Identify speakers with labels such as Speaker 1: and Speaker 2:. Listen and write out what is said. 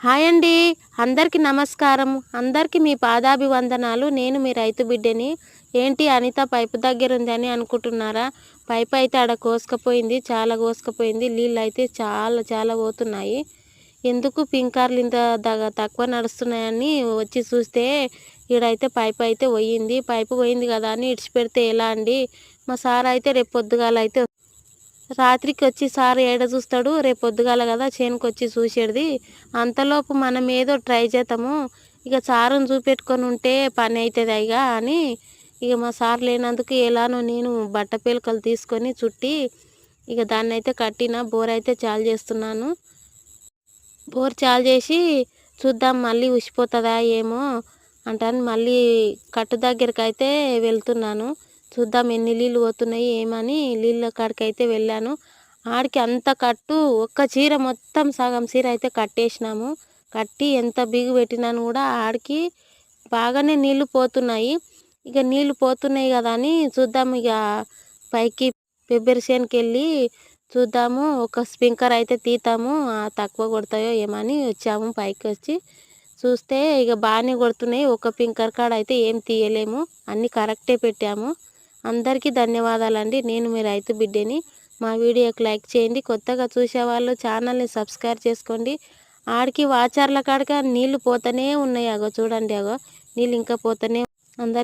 Speaker 1: Hi అండి. అందరికీ నమస్కారం. అందరికీ మీ పాదాభివందనాలు. నేను మీ రైతు బిడ్డని. ఏంటి అనిత పైపు దగ్గర ఉంది అని అనుకుంటున్నారా? పైపు అయితే ఆడ కోసుకపోయింది చాలా కోసుకపోయింది. నీళ్ళు అయితే చాలా చాలా పోతున్నాయి. ఎందుకు పింకార్లు ఇంత తక్కువ నడుస్తున్నాయని వచ్చి చూస్తే ఈడైతే పైపు అయితే పోయింది. పైపు పోయింది కదా అని ఇడిచిపెడితే ఎలా అండి? మా సార్ అయితే రేపు పొద్దుగాల అయితే రాత్రికి వచ్చి సార్ ఏడ చూస్తాడు? రేపు పొద్దుగాల కదా చేనుకు వచ్చి చూసేది అంతలోపు మనం ఏదో ట్రై చేద్దాము. ఇక సారుని చూపెట్టుకొని ఉంటే పని అవుతుంది అయ్యా అని ఇక మా సార్ లేనందుకు ఎలానో నేను బట్ట పిలకలు తీసుకొని చుట్టి ఇక దాన్ని అయితే కట్టిన బోర్ అయితే చాలు చేస్తున్నాను. బోర్ చాలు చేసి చూద్దాం మళ్ళీ ఉసిపోతుందా ఏమో అంటాను. మళ్ళీ కట్టు దగ్గరికి అయితే వెళ్తున్నాను. చూద్దాం ఎన్ని నీళ్ళు పోతున్నాయి ఏమని నీళ్ళ కాడికి అయితే వెళ్ళాను. ఆడికి అంత కట్టు ఒక్క చీర మొత్తం సగం చీర అయితే కట్టేసినాము. కట్టి ఎంత బిగు పెట్టినాను కూడా ఆడికి బాగానే నీళ్ళు పోతున్నాయి. ఇక నీళ్ళు పోతున్నాయి కదా అని చూద్దాం ఇక పైకి పెబ్బరి వెళ్ళి చూద్దాము ఒక స్ప్రింకర్ అయితే తీతాము తక్కువ కొడతాయో ఏమని వచ్చాము పైకి వచ్చి. చూస్తే ఇక బాగానే కొడుతున్నాయి ఒక పింకర్ కాడ అయితే ఏం తీయలేము అన్నీ కరెక్టే పెట్టాము. అందరికీ ధన్యవాదాలండి. నేను మీ రైతు బిడ్డని. మా వీడియోకి లైక్ చేయండి. కొత్తగా చూసేవాళ్ళు ఛానల్ని సబ్స్క్రైబ్ చేసుకోండి. ఆడికి వాచర్ల కాడక నీళ్ళు పోతూనే ఉన్నాయి అగో. చూడండి అగో. నీళ్ళు ఇంకా పోతూనే అందరు